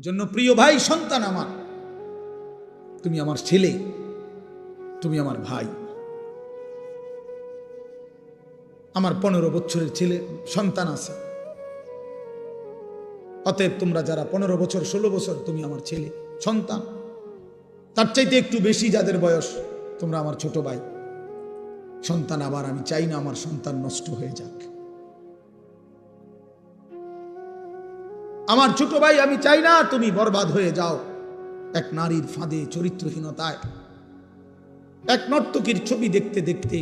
এজন্য প্রিয় ভাই, সন্তান আমার, তুমি আমার ছেলে, তুমি আমার ভাই। আমার পনেরো বছরের ছেলে, সন্তান আছে। অতএব তোমরা যারা পনেরো বছর, ষোলো বছর তুমি আমার ছেলে, সন্তান, তার চাইতে একটু বেশি যাদের বয়স, তোমরা আমার ছোট ভাই। সন্তান আবার আমি চাই না আমার সন্তান নষ্ট হয়ে যাক। আমার ছোট ভাই, আমি চাই না তুমি বরবাদ হয়ে যাও। এক নারীর ফাঁদে চরিত্রহীনতায়, এক নর্তকীর ছবি দেখতে দেখতে,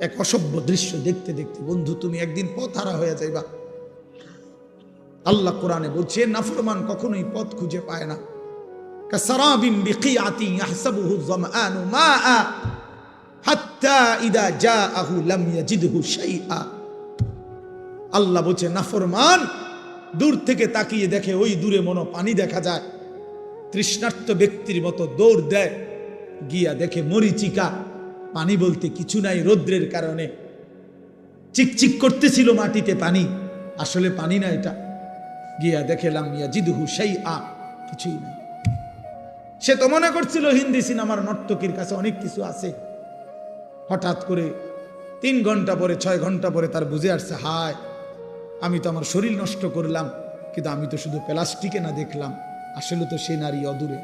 এক অসভ্য দৃশ্য দেখতে দেখতে, বন্ধু, তুমি একদিন পথহারা হয়ে যাইবা। আল্লাহ কোরআনে বলছে, নাফরমান কখনোই পথ খুঁজে পায় না। শাইআ। আল্লাহ বলছে, নাফরমান দূর থেকে তাকিয়ে দেখে ওই দূরে মনো পানি দেখা যায়। তৃষ্ণার্ত ব্যক্তির মতো দৌড় দেয়। গিয়া দেখে মরিচিকা পানি বলতে কিছু নাই রৌদ্রের কারণে। চিকচিক করতেছিল মাটিতে পানি। আসলে পানি না এটা। গিয়া দেখেলাম ইয়া জিদুহু সেই আ কিছুই নাই। সে তো মনে করছিল হিন্দি সিনেমার নর্তকীর কাছে অনেক কিছু আছে। হঠাৎ করে তিন ঘণ্টা পরে, ছয় ঘণ্টা পরে তার বুঝে আসছে, হায় আমি তো আমার শরীর নষ্ট করলাম, কিন্তু আমি তো শুধু প্লাস্টিকে না দেখলাম। আসলে তো সে নারী অদূরে।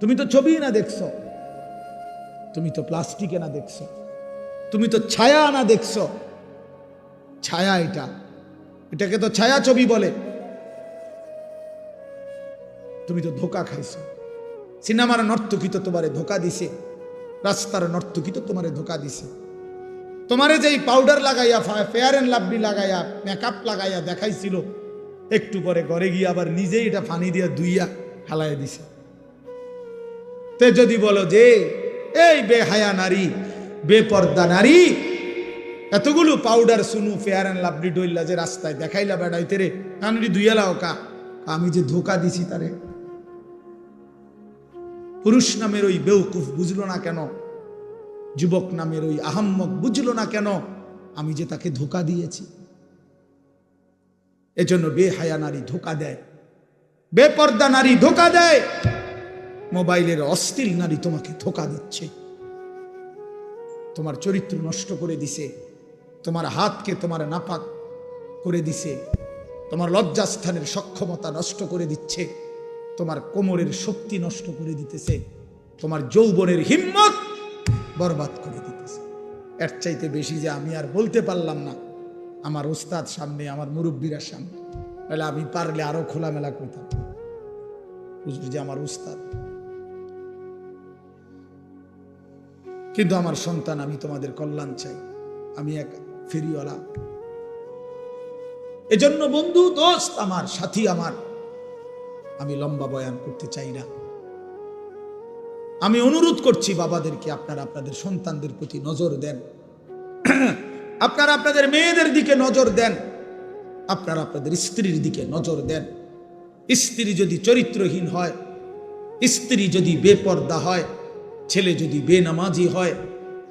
তুমি তো ছবি না দেখছ। তুমি তো প্লাস্টিকে না দেখছ। তুমি তো ছায়া না দেখছ। ছায়া এটা। এটাকে তো ছায়া ছবি বলে। তুমি তো ধোকা খাইছ। সিনেমার নর্তকী তো তোমারে ধোকা দিছে। রাস্তার নর্তকী তো তোমারে ধোকা দিছে। তোমারে যেই পাউডার লাগাইয়া ফেয়ার অ্যান্ড লাভলি লাগাইয়া মেকআপ লাগাইয়া দেখাইছিল, একটু পরে ঘরে গিয়ে আবার নিজেই এটা ফানি দিয়া দুইয়া হালাইয়া দিছে। তে যদি বলো যে, এই বেহায়া নারী, বেপর্দা নারী, এতগুলো powder Suno fair and lovely ডইল্লা যে রাস্তায় দেখাইলা বেড়াইতে রে কানড়ি দুইয়ালাও কা, আমি যে ধোকা দিছি তারে। পুরুষ নামের ওই বেউকুফ বুঝলো না কেন যুবক নামের ওই আহাম্মক বুঝলো না কেন? আমি যে তাকে ধোকা দিয়েছি। এজন্য বেহায়া নারী ধোকা দেয়। বেপর্দা নারী ধোকা দেয়। মোবাইলের অস্থির নারী তোমাকে ধোকা দিচ্ছে। তোমার চরিত্র নষ্ট করে দিছে। তোমার হাতকে তোমার নাপাক করে দিছে। তোমার লজ্জাস্থানের সক্ষমতা নষ্ট করে দিচ্ছে। তোমার কোমরের শক্তি নষ্ট করে দিতেছে। তোমার যৌবনের হিম্মত বরবাদ করে দিতেছে। এর চাইতে বেশি যে আমি আর বলতে পারলাম না। আমার ওস্তাদ সামনে, আমার মুরব্বীরা সামনে। তাহলে আমি পারলে আরও খোলামেলা করতাম বুঝলি যে আমার উস্তাদ। কিন্তু আমার সন্তান, আমি তোমাদের কল্যাণ চাই। আমি এক ফেরিওয়ালা। এজন্য বন্ধু, দোস্ত আমার, সাথী আমার, আমি লম্বা বয়ান করতে চাই না। আমি অনুরোধ করছি বাবাদেরকে, আপনারা আপনাদের সন্তানদের প্রতি নজর দেন। আপনারা আপনাদের মেয়েদের দিকে নজর দেন। আপনারা আপনাদের স্ত্রীর দিকে নজর দেন। স্ত্রী যদি চরিত্রহীন হয়, স্ত্রী যদি বেপর্দা হয়, ছেলে যদি বেনামাজি হয়,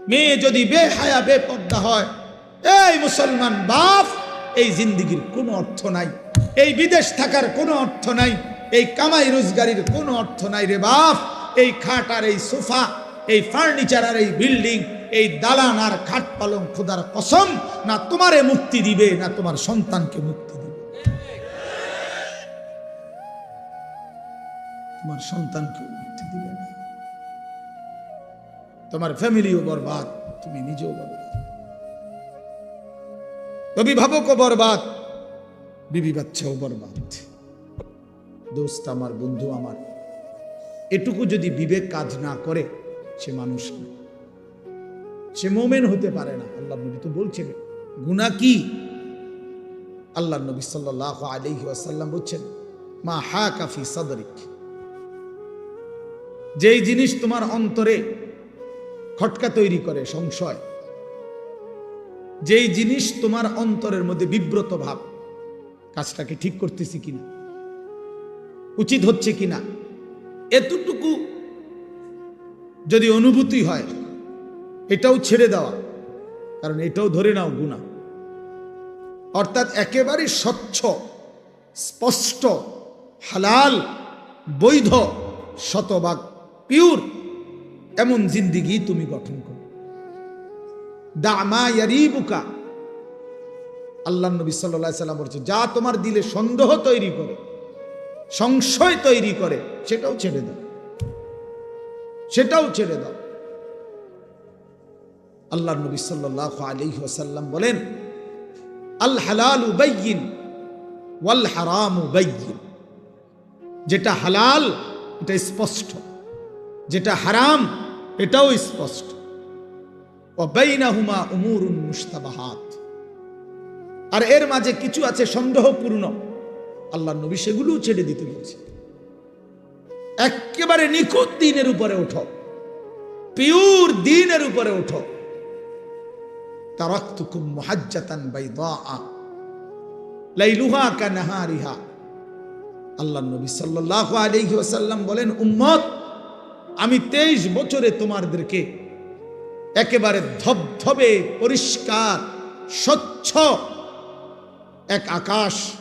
মেয়ে যদি বেহায়া, বেপর্দা হয়, এই মুসলমান বাপ, এই জিন্দিগির কোনো অর্থ নাই। এই বিদেশ থাকার কোনো অর্থ নাই। এই কামাই রোজগারির কোনো অর্থ নাই রে বাপ। এই খাট আর এই সোফা, এই ফার্নিচার আর এই বিল্ডিং এই দালান আর খাট পালং খোদার কসম, না তোমারে মুক্তি দিবে, না তোমার সন্তানকে মুক্তি দিবে। তোমার সন্তানকে মুক্তি দিবে না। তোমার ফ্যামিলিও বরবাদ, তুমি নিজেও বরবাদ। অভিভাবকও বরবাদ, বিবি বাচ্চাও বরবাদ। দোস্ত, আমার বন্ধু, আমার এটুকু যদি বিবেক কাজ না করে, সে মানুষ না সে মোমেন হতে পারে না আল্লাহ নবী তো বলছেন। গুণা কি? আল্লাহ নবী সাল্লাহ আলহি আসাল্লাম বলছেন, মা হা কাফি সদরিক। যেই জিনিস তোমার অন্তরে খটকা তৈরি করে, সংশয়, যেই জিনিস তোমার অন্তরের মধ্যে বিব্রত ভাব, কাজটাকে ঠিক করতেছি কিনা? উচিত হচ্ছে কিনা? এতটুকু যদি অনুভূতি হয়, এটাও ছেড়ে দেওয়া। কারণ এটাও ধরে নাও গুণা অর্থাৎ একেবারে স্বচ্ছ, স্পষ্ট, হালাল, বৈধ, শতভাগ পিওর এমন জিন্দিগি তুমি গঠন করো। দামা ইয়ারিবুকা। আল্লাহ নবী সাল্লাহ সাল্লাম বলছে, যা তোমার দিলে সন্দেহ তৈরি করে সংশয় তৈরি করে, সেটাও ছেড়ে দাও। সেটাও ছেড়ে দাও। আল্লাহ নবী সাল্লাহ আলী ওসাল্লাম বলেন, আল হালাল উবাইন ওয়াল হারাম উবাইন যেটা হালাল, এটা স্পষ্ট। যেটা হারাম, এটাও স্পষ্ট। হুমা উমুরুন মুস্তাবাহাত আর এর মাঝে কিছু আছে সন্দেহপূর্ণ। আল্লাহ নবী সেগুলোও ছেড়ে দিতে বলছে। একেবারে নিখুঁত দিনের উপরে ওঠো। পিওর দিনের উপরে ওঠো। তারাক্তুকুম মুহাজ্জাতান বাইদাআ। লাইলুহা কানাহারিহা। আল্লাহ নবী সাল্লাল্লাহু আলাইহি ওয়াসাল্লাম বলেন, উম্মত, আমি তেইশ বছরে তোমাদেরকে একেবারে ধবধবে, পরিষ্কার, স্বচ্ছ এক আকাশ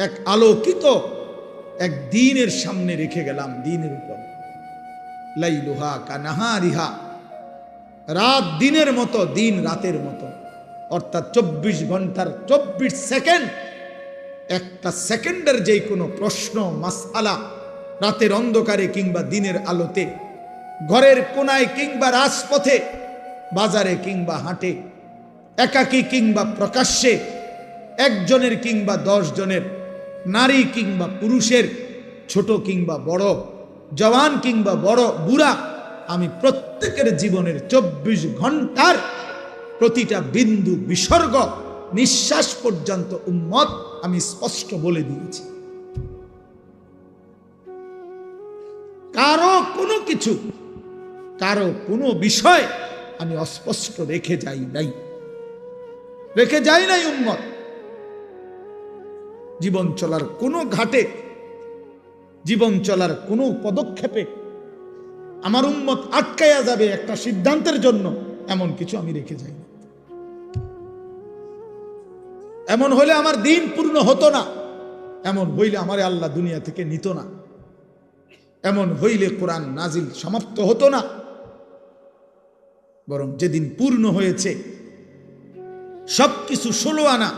এক আলোকিত এক দিনের সামনে রেখে গেলাম দিনের উপর। লাইলুহা কানাহারিহা রাত দিনের মতো, দিন রাতের মতো। অর্থাৎ চব্বিশ ঘণ্টার চব্বিশ সেকেন্ড। একটা সেকেন্ডের যে কোনো প্রশ্ন, মাসআলা, রাতের অন্ধকারে কিংবা দিনের আলোতে, ঘরের কোনায় কিংবা রাজপথে, বাজারে কিংবা হাটে, একাকী কিংবা প্রকাশ্যে, একজনের কিংবা দশ জনের নারী কিংবা পুরুষের, ছোট কিংবা বড়, জওয়ান কিংবা বড়, বুড়া, আমি প্রত্যেকের জীবনের চব্বিশ ঘণ্টার প্রতিটা বিন্দু বিসর্গ, নিঃশ্বাস পর্যন্ত উম্মত আমি স্পষ্ট বলে দিয়েছি। কারও কোনো কিছু, কারও কোনো বিষয় আমি অস্পষ্ট রেখে যাই নাই। রেখে যাই নাই উম্মত। জীবন চলার কোনো ঘাটে, জীবন চলার কোনো পদক্ষেপে আমার উন্মত আটকাইয়া যাবে একটা সিদ্ধান্তের জন্য, এমন কিছু আমি রেখে যাই এমন হলে আমার দিন পূর্ণ হতো না, এমন হইলে আমার আল্লাহ দুনিয়া থেকে নিত না, এমন হইলে কোরআন নাজিল সমাপ্ত হতো না। বরং যেদিন পূর্ণ হয়েছে সব কিছু ষোলো আনা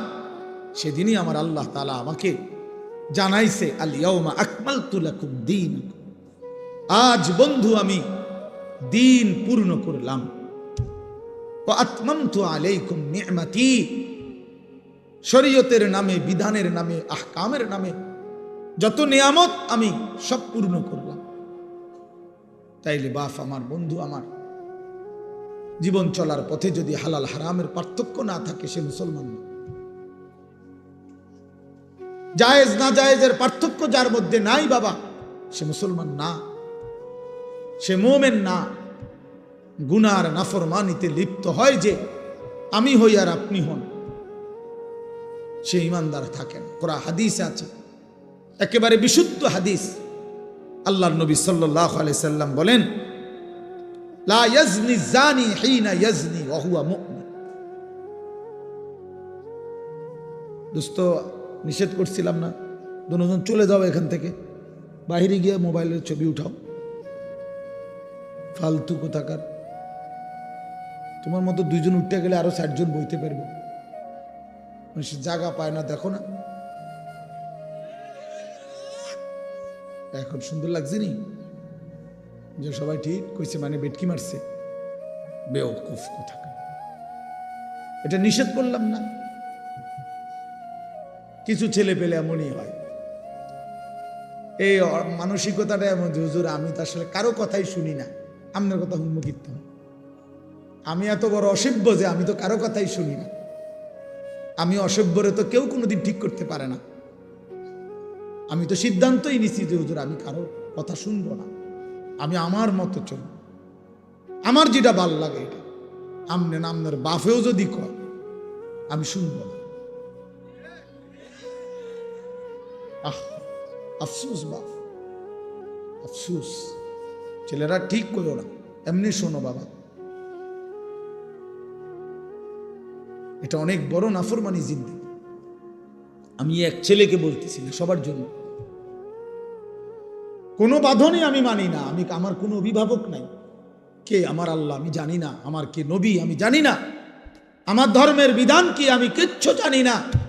সেদিনই আমার আল্লাহ তালা আমাকে জানাইছে আলিয়াউমা আকমাল তুলাকুম দিন আজ বন্ধু আমি দিন পূর্ণ করলাম। আলাইকুম শরীয়তের নামে, বিধানের নামে, আহকামের নামে যত নিয়ামত আমি সব পূর্ণ করলাম। তাইলে বাফ আমার, বন্ধু আমার, জীবন চলার পথে যদি হালাল হারামের পার্থক্য না থাকে সে মুসলমান না। জায়েজ না জায়েজের পার্থক্য যার মধ্যে নাই বাবা, সে মুসলমান না, সে মোমেন না। গুনার নাফরমানিতে লিপ্ত হয় যে, আমি হই আর আপনি হন। সে ইমানদার থাকেন কোরা হাদিস আছে। একেবারে বিশুদ্ধ হাদিস। আল্লাহ নবী সাল্লাহ সাল্লাম বলেন দোস্ত নিষেধ করছিলাম না। দুজন চলে যাও এখান থেকে। বাইরে গিয়ে মোবাইলের ছবি উঠাও। ফালতু কোথাকার। তোমার মতো দুইজন উঠতে গেলে আরও ষাটজন বইতে পারবে। মানুষ জায়গা পায় না, দেখো না। এখন সুন্দর লাগছে নি? যে সবাই ঠিক কইছে মানে বেটকি মারছে। বেওকুফ কোথাকার। এটা নিষেধ করলাম না। কিছু ছেলে পেলে এমনই হয়। এই মানসিকতাটা এমন হুজুর, আমি তো আসলে কারও কথাই শুনি না। আপনার কথা উন্মুখিত আমি এত বড় অসভ্য যে, আমি তো কারও কথাই শুনি না। আমি অসভ্যরে তো কেউ কোনোদিন ঠিক করতে পারে না। আমি তো সিদ্ধান্তই নিছি যে, হুজুর, আমি কারও কথা শুনব না। আমি আমার মতো চলব। আমার যেটা ভালো লাগে এটা। আমনে বাফেও যদি কয়, আমি শুনব না। আহ, আফসুস বাপ, আফসুস। ছেলেরা ঠিক করো না, এমনি শোনো বাবা। এটা অনেক বড় নাফরমানি জিন্দি। আমি এক ছেলেকে বলতেছি না, সবার জন্য। কোনো বাঁধনই আমি মানি না, আমি আমার কোনো অভিভাবক নাই। কে আমার আল্লাহ আমি জানি না, আমার কে নবী আমি জানি না। আমার ধর্মের বিধান কি আমি কিচ্ছু জানি না।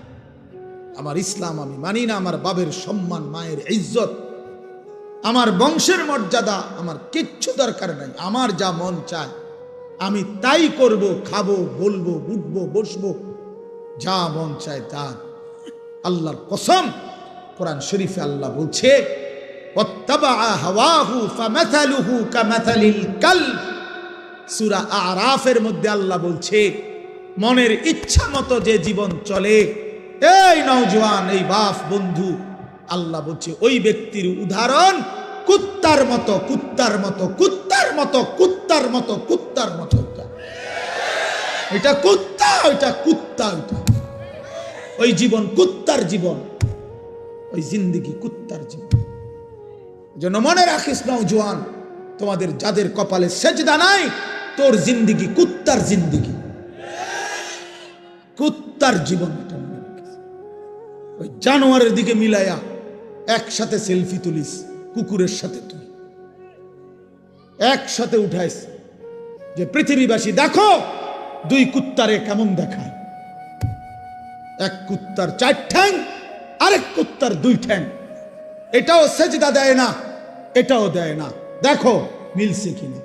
আমার ইসলাম আমি মানি না, আমার বাবের সম্মান, মায়ের ইজ্জত। আমার বংশের মর্যাদা, আমার কিচ্ছু দরকার নাই, আমার যা মন চায়, আমি তাই করব, খাব, বলব, উঠবো, বসবো, যা মন চায় তা। আল্লাহর কসম, কোরআন শরীফে আল্লাহ বলছে সুরা আরাফের মধ্যে আল্লাহ বলছে, মনের ইচ্ছা মতো যে জীবন চলে এই নওজোয়ান, এই বাপ বন্ধু, আল্লাহ বলছে, ওই ব্যক্তির উদাহরণ কুত্তার মতো কুত্তার মতো কুত্তার মতো কুত্তার মতো কুত্তার মতো এটা। কুত্তা, ওইটা কুত্তা, ওইটা ওই জীবন কুত্তার জীবন, ওই জিন্দিগি কুত্তার জীবন জন্য মনে রাখিস নওজোয়ান, তোমাদের যাদের কপালে সেজদা নাই, তোর জিন্দিগি কুত্তার জিন্দিগি কুত্তার জীবন এটা। ওই জানোয়ারের দিকে মিলাইয়া একসাথে সেলফি তুলিস, কুকুরের সাথে তুই। একসাথে উঠাইস যে পৃথিবীবাসী, দেখো দুই কুত্তারে কেমন দেখায়। এক কুত্তার চার ঠ্যাং, আরেক কুত্তার দুই ঠ্যাং। এটাও সেজদা দেয় না, এটাও দেয় না। দেখো, মিলছে কিনা?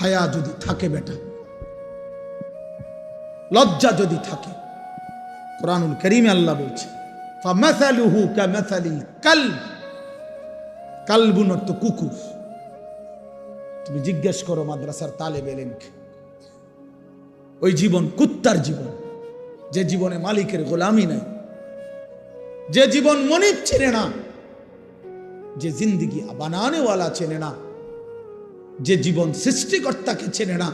হায়া যদি থাকে বেটা, লজ্জা যদি থাকে কোরআনুল করিমে আল্লাহ বলছে কালবুন অর্থ কুকুর। তুমি জিজ্ঞেস করো মাদ্রাসার তালেব এলেমকে ওই জীবন কুত্তার জীবন। যে জীবনে মালিকের গোলামি নাই। যে জীবন মনিব চেনে না। যে জিন্দিগি বানানেওয়ালা চেনে না। যে জীবন সৃষ্টিকর্তাকে চেনে না।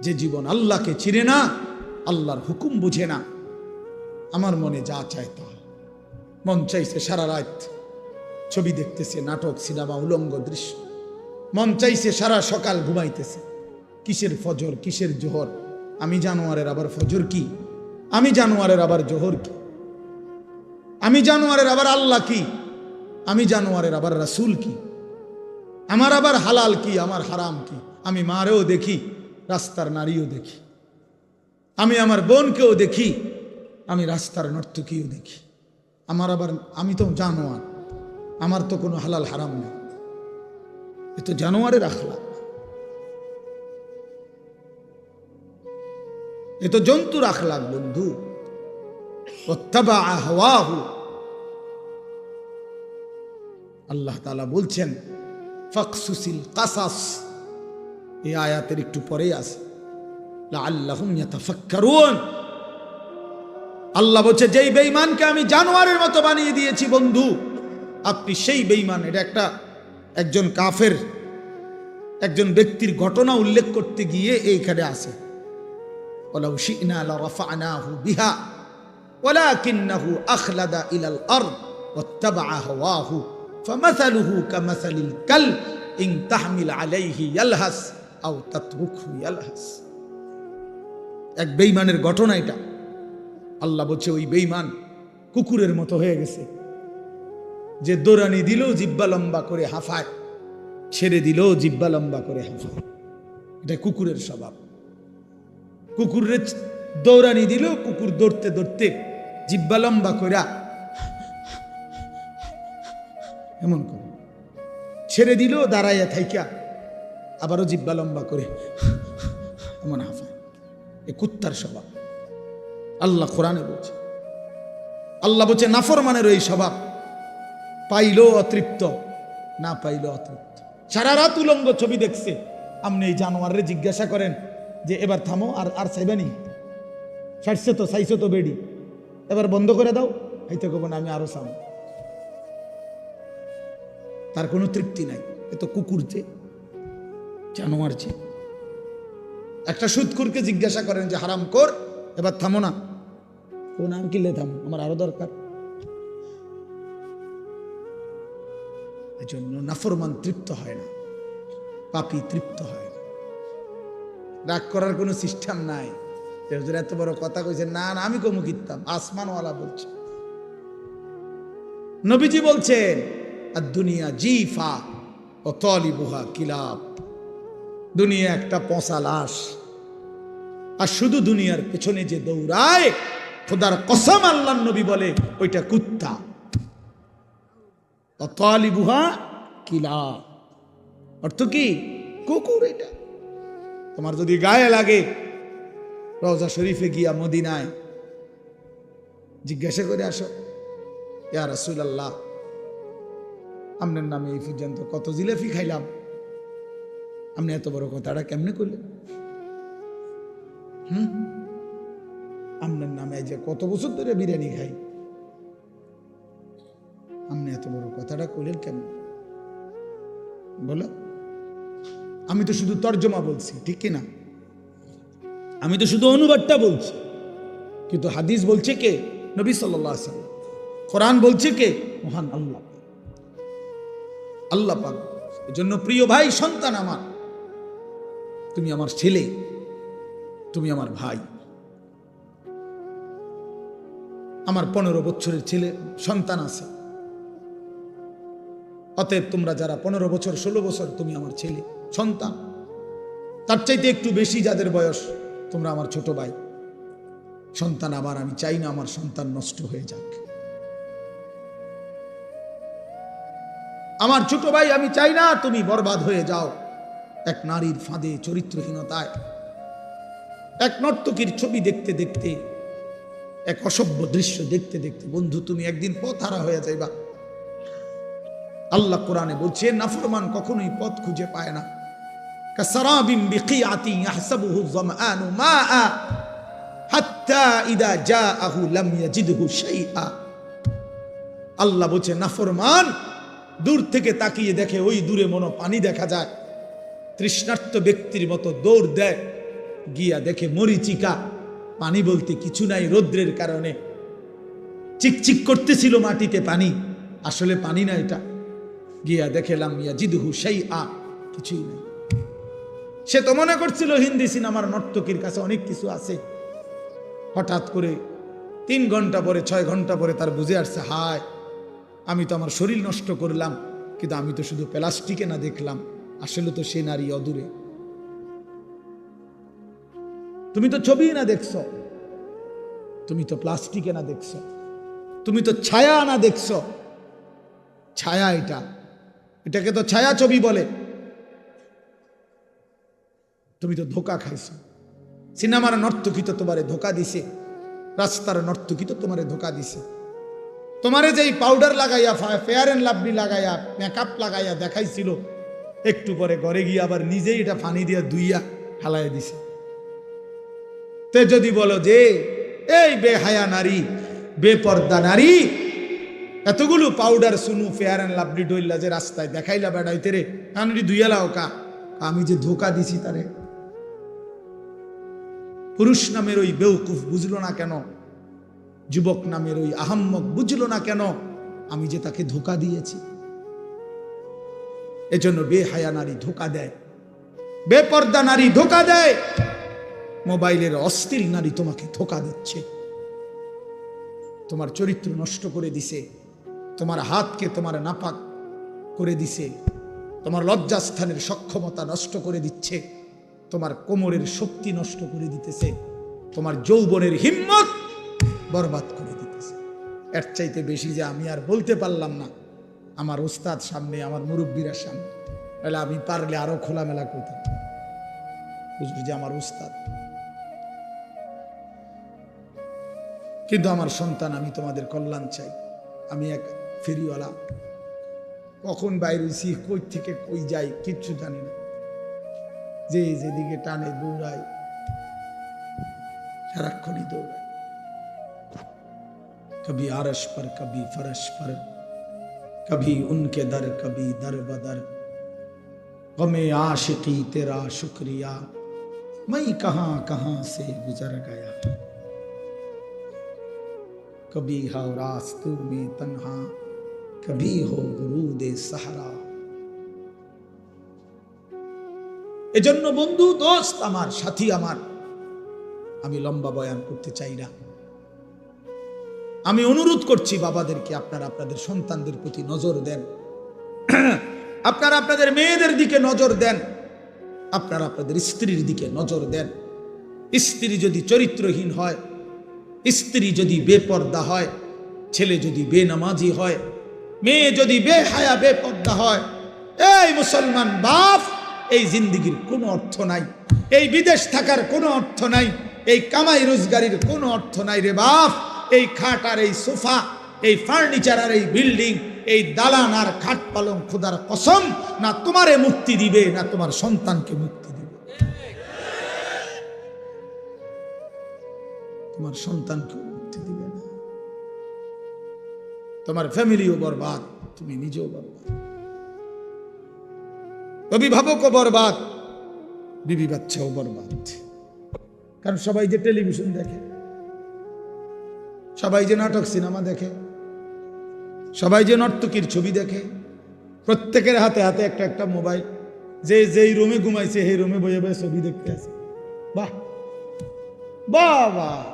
যে জীবন আল্লাহকে চিনে না। আল্লাহর হুকুম বুঝে না। আমার মনে যা চায় তা। মন চাইছে সারা রাত ছবি দেখতেছে, নাটক, সিনেমা, উলঙ্গ দৃশ্য। মন চাইছে সারা সকাল ঘুমাইতেছে। কিসের ফজর, কিসের জোহর? আমি জানোয়ারের আবার ফজর কি? আমি জানোয়ারের আবার জোহর কি? আমি জানোয়ারের আবার আল্লাহ কি? আমি জানোয়ারের আবার রাসূল কি? আমার আবার হালাল কি? আমার হারাম কি? আমি মারেও দেখি, রাস্তার নারীও দেখি। আমি আমার বোনকেও দেখি, আমি রাস্তার নর্তকীও দেখি। আমার আবার, আমি তো জানোয়ার, আমার তো কোনো হালাল হারাম নেই। এ তো জানোয়ারের আখলা এ তো জন্তুর আখলাক, বন্ধু। আল্লাহ তাআলা বলছেন, ফাকসুসিল কাসাস। এই আয়াতের একটু পরেই আছে। আল্লাহ বলছে যেই বেঈমানকে আমি জানোয়ারের মতো বানিয়ে দিয়েছি বন্ধু আপনি সেই বেঈমান এটা একটা একজন কাফের একজন ব্যক্তির ঘটনা উল্লেখ করতে গিয়ে এইখানে আসে ولو شئنا لرفعناه بها ولكنه أخلد إلى الأرض واتبع هواه فمثله كمثل الكلب إن تحمل عليه يلهث أو تتركه يلهث এক বেইমানের ঘটনা এটা। আল্লাহ বলছে, ওই বেইমান কুকুরের মতো হয়ে গেছে। যে দৌড়ানি দিল, জিব্বা লম্বা করে হাফায়। ছেড়ে দিল, জিব্বা লম্বা করে হাফায়। এটা কুকুরের স্বভাব। কুকুরের দৌড়ানি দিল, কুকুর দৌড়তে দৌড়তে জিব্বা লম্বা করে এমন করে। ছেড়ে দিল, দাঁড়াইয়া থাইকা, আবারও জিব্বা লম্বা করে এমন হাফায়। এ কুত্তার স্বভাব। আল্লাহ কোরআনে বলছে, আল্লাহ বলছে নাফরমানের এই স্বভাব। পাইলো অতৃপ্ত, না পাইলো অতৃপ্ত। সারা রাত উলঙ্গ ছবি দেখছে। আপনি এই জানোয়ারে জিজ্ঞাসা করেন যে, এবার থামো, আর আর চাইবানি ছাড়ছে তো, চাইছো তো বেডি। এবার বন্ধ করে দাও হয়তো কব না, আমি আরও চাম। তার কোনো তৃপ্তি নাই। এ তো কুকুর যে, জানোয়ার যে। একটা সুদকুরকে জিজ্ঞাসা করেন যে হারাম কর এবার থামো না। ও নাম কিনলে থামো আমার আরও দরকার। এজন্য নাফরমান তৃপ্ত হয় না পাপি তৃপ্ত হয় না। রাগ করার কোনো সিস্টেম নাই। হুজুর এত বড় কথা কইছে না না আমি কমু কিতাম আসমানওয়ালা বলছে। নবীজি বলছেন আর দুনিয়া জিফা ও তলিবুহা কিলাব। দুনিয়া একটা পচা লাশ। আর শুধু দুনিয়ার পেছনে যে দৌড়ায়, খোদার কসম আল্লাহ নবী বলে, ওইটা কুত্তা। ও তলিবুহা কিলাব অর্থ কি? কুকুর এটা। তোমার যদি গায়ে লাগে, রওজা শরীফে গিয়া মদিনায় জিজ্ঞাসা করে আসো, ইয়া রাসুল আল্লাহ আপনার নামে এই পর্যন্ত কত জিলেফি খাইলাম? আপনি এত বড় কথাটা কেমনে করলেন হুম আপনার নামে যে কত বছর ধরে বিরিয়ানি খাই আপনি এত বড় কথাটা করলেন কেমন বলো আমি তো শুধু তর্জমা বলছি ঠিক কি না আমি তো শুধু অনুবাদটা বলছি কিন্তু হাদিস বলছে কে নবী সাল্লাহ সাল্লাম কোরআন বলছে কে মহান আল্লাহ আল্লাহ পাক এজন্য প্রিয় ভাই সন্তান আমার তুমি আমার ছেলে, তুমি আমার ভাই। আমার পনেরো বছরের ছেলে, সন্তান আছে। অতএব তোমরা যারা পনেরো বছর, ষোলো বছর তুমি আমার ছেলে, সন্তান, তার চাইতে একটু বেশি যাদের বয়স, তোমরা আমার ছোট ভাই। সন্তান আবার আমি চাই না আমার সন্তান নষ্ট হয়ে যাক। আমার ছোট ভাই আমি চাই না তুমি বরবাদ হয়ে যাও। এক নারীর ফাঁদে চরিত্রহীনতায়, এক নর্তকীর ছবি দেখতে দেখতে, এক অসভ্য দৃশ্য দেখতে দেখতে, বন্ধু, তুমি একদিন পথ হারা হয়ে যাইবা। আল্লাহ কোরআনে বলছে, নাফরমান কখনোই পথ খুঁজে পায় না। আল্লাহ বলছে, নাফরমান, দূর থেকে তাকিয়ে দেখে ওই দূরে মনো পানি দেখা যায়। তৃষ্ণার্ত ব্যক্তির মতো দৌড় দেয়, গিয়া দেখে মরিচিকা, পানি বলতে কিছু নাই রৌদ্রের কারণে। চিকচিক করতেছিল মাটিতে পানি, আসলে পানি না এটা। গিয়া দেখেলাম ইয়া জিদহু সেই আ কিছুই নেই। সে তো মনে করছিল হিন্দি সিনেমার নর্তকীর কাছে অনেক কিছু আছে। হঠাৎ করে তিন ঘণ্টা পরে, ছয় ঘণ্টা পরে তার বুঝে আসছে, হায়, আমি তো আমার শরীর নষ্ট করলাম, কিন্তু আমি তো শুধু প্লাস্টিকে না দেখলাম। আসলে তো সে নারী অদূরে। তুমি তো ছবি না দেখছ। তুমি তো প্লাস্টিকে না দেখছ। তুমি তো ছায়া না দেখছ। ছায়া এটা। এটাকে তো ছায়া ছবি বলে। তুমি তো ধোকা খাইছ। সিনেমার নর্তকী তো তোমারে ধোকা দিছে। রাস্তার নর্তকী তো তোমারে ধোকা দিছে। তোমারে যেই পাউডার লাগাইয়া ফেয়ার অ্যান্ড লাভলি লাগাইয়া মেকআপ লাগাইয়া দেখাইছিল একটু পরে ঘরে গিয়ে আবার নিজেই এটা পানি দিয়ে দুইয়া হালাই দিছে। তে যদি বলো যে, এই বেহায়া নারী, বেপর্দা নারী, এতগুলো পাউডার সুনু ফেয়ার অ্যান্ড লাভলি ডইল্লা যে রাস্তায় দেখাইলা বেড়াইতে রে, কানুরি দুইয়ালাও কা, আমি যে ধোকা দিছি তারে। পুরুষ নামের ওই বেউকুফ বুঝলো না কেন? যুবক নামের ওই আহাম্মক বুঝলো না কেন? আমি যে তাকে ধোকা দিয়েছি। এজন্য বেহায়া নারী ধোকা দেয়, বেপর্দা নারী ধোকা দেয়। মোবাইলের অস্থির নারী তোমাকে ধোকা দিচ্ছে। তোমার চরিত্র নষ্ট করে দিছে, তোমার হাতকে তোমার নাপাক করে দিছে, তোমার লজ্জাস্থানের সক্ষমতা নষ্ট করে দিচ্ছে, তোমার কোমরের শক্তি নষ্ট করে দিতেছে, তোমার যৌবনের হিম্মত বরবাদ করে দিতেছে। এর চাইতে বেশি যে আমি আর বলতে পারলাম না। আমার ওস্তাদ সামনে, আমার মুরব্বীরা সামনে। তাহলে আমি পারলে আরও খোলামেলা করতাম। বুঝবি যে আমার ওস্তাদ কিন্তু আমার সন্তান, আমি তোমাদের কল্যাণ চাই। আমি এক ফেরিওয়ালা। কখন বাইরেছি, কই থেকে কই যাই, কিচ্ছু জানি না। যে যেদিকে টানে দৌড়ায়, সারাক্ষণই দৌড়ায়। কবি আরস পর, কবি ফরস পর कभी उनके दर कभी दर बदर गमे आशिकी तेरा शुक्रिया मैं कहां कहां से गुजर गया कभी हो रास्तों में तन्हा कभी हो गुरूद সাহারা এজন্য বন্ধু দোস্ত আমার সাথী আমার আমি লম্বা বয়ান করতে চাই না আমি অনুরোধ করছি বাবাদেরকে, আপনারা আপনাদের সন্তানদের প্রতি নজর দেন। আপনারা আপনাদের মেয়েদের দিকে নজর দেন। আপনারা আপনাদের স্ত্রীর দিকে নজর দেন। স্ত্রী যদি চরিত্রহীন হয়, স্ত্রী যদি বেপর্দা হয়, ছেলে যদি বেনামাজি হয়, মেয়ে যদি বেহায়া, বেপর্দা হয়, এই মুসলমান বাপ, এই জিন্দিগির কোনো অর্থ নাই। এই বিদেশ থাকার কোনো অর্থ নাই। এই কামাই রোজগারির কোনো অর্থ নাই রে বাপ। এই খাট আর এই সোফা, এই ফার্নিচার আর এই বিল্ডিং এই দালান আর খাট পালং খোদার কসম, না তোমারে মুক্তি দিবে, না তোমার সন্তানকে মুক্তি দিবে। তোমার সন্তানকে মুক্তি দিবে না। তোমার ফ্যামিলিও বরবাদ, তুমি নিজেও বরবাদ। অভিভাবকও বরবাদ, বিবি বাচ্চাও বরবাদ। কারণ সবাই যে টেলিভিশন দেখে সবাই যে নাটক সিনেমা দেখে, সবাই যে নর্তকীর ছবি দেখে, প্রত্যেকের হাতে হাতে একটা একটা মোবাইল, যে যেই রুমে ঘুমাইছে সেই রুমে বয়ে বয়ে ছবি দেখতে আছে বাহ! বাহ বাহ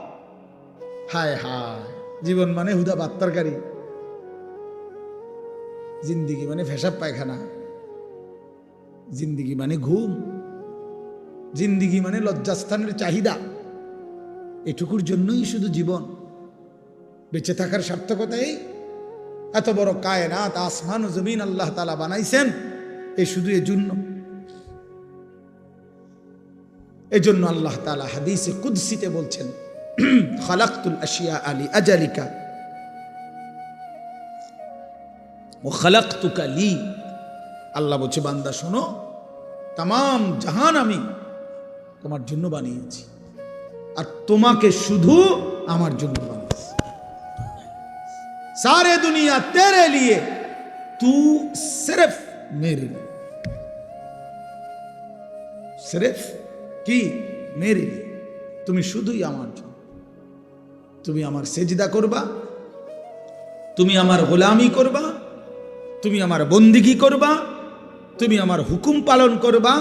হায় হায়! জীবন মানে হুদা বাত্তারকারী। জিন্দিগি মানে ফেসাব পায়খানা। জিন্দিগি মানে ঘুম। জিন্দিগি মানে লজ্জাস্থানের চাহিদা। এটুকুর জন্যই শুধু জীবন। বেঁচে থাকার সার্থকতা এই? এত বড় কায়নাত, আসমান ও জমিন আল্লাহ তালা বানাইছেন এই শুধু এর জন্য। এই জন্য আল্লাহ তালা হাদিসে কুদসিতে বলছেন, খালাক্তুল আশিয়া আলী আজালিকা, ও খালাক্তুকা লি, আল্লাহ বলছে, বান্দা শোনো তাম জাহান আমি তোমার জন্য বানিয়েছি, আর তোমাকে শুধু আমার জন্য বানিয়েছি। सारे दुनिया तेरे लिए तू सिर्फ मेरे लिए सिर्फ কি মেরে लिए তুমি শুধুই আমার জন্য তুমি আমার সেজদা করবা তুমি আমার গোলামি করবা তুমি আমার বন্দিগি করবা তুমি আমার হুকুম পালন করবা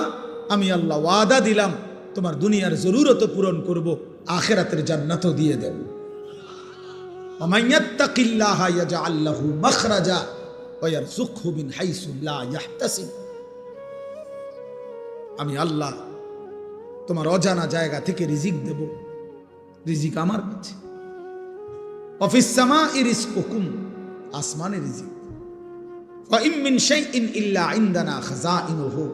আমি আল্লাহ ওয়াদা দিলাম তোমার দুনিয়ার জরুরত পূরণ করব আখেরাতের জান্নাতও দিয়ে দেব আমি আল্লাহ তোমার অজানা জায়গা থেকে রিজিক দেব। রিজিক আমার কাছে। অফিস ইরিস হুকুম আসমানে রিজিক। ইন ইল্লা ইন্দানা খাজা ইন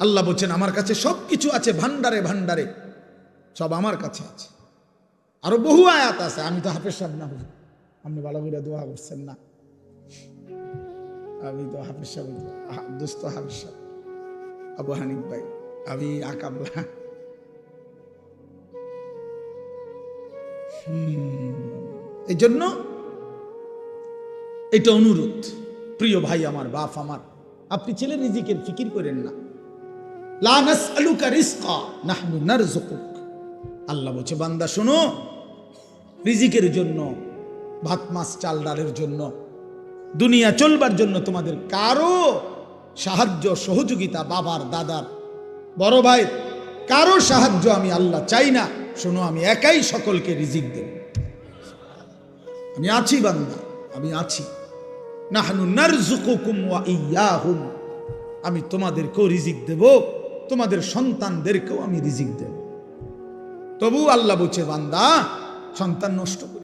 আল্লাহ বলছেন, আমার কাছে সব কিছু আছে ভান্ডারে ভান্ডারে সব আমার কাছে আছে। আরও বহু আয়াত আছে, আমি তো হাফেজ সাহেব না আপনি ভালো করে দোয়া করছেন না। আমি তো হাফেজ সাহেব দোস্ত হাফেজ সাহেব। আবু হানিফ ভাই, আমি আকাবলা এই জন্য এটা অনুরোধ, প্রিয় ভাই আমার, বাপ আমার, আপনি ছেলে রিজিকের ফিকির করেন না। লা নাসআলুকা রিজকা, নাহনু নারযুকুক। আল্লাহ বলছে, বান্দা শোনো রিজিকের জন্য ভাত মাছ চাল ডালের জন্য, দুনিয়া চলবার জন্য তোমাদের কারও সাহায্য, সহযোগিতা বাবার, দাদার, বড় ভাই কারও সাহায্য আমি আল্লাহ চাই না। শোনো, আমি একাই সকলকে রিজিক দেব। আমি আছি বান্দা, আমি আছি। আমি তোমাদেরকেও রিজিক দেব, তোমাদের সন্তানদেরকেও আমি রিজিক দেব। তবু আল্লাহ বলছে, বান্দা সন্তান নষ্ট করে।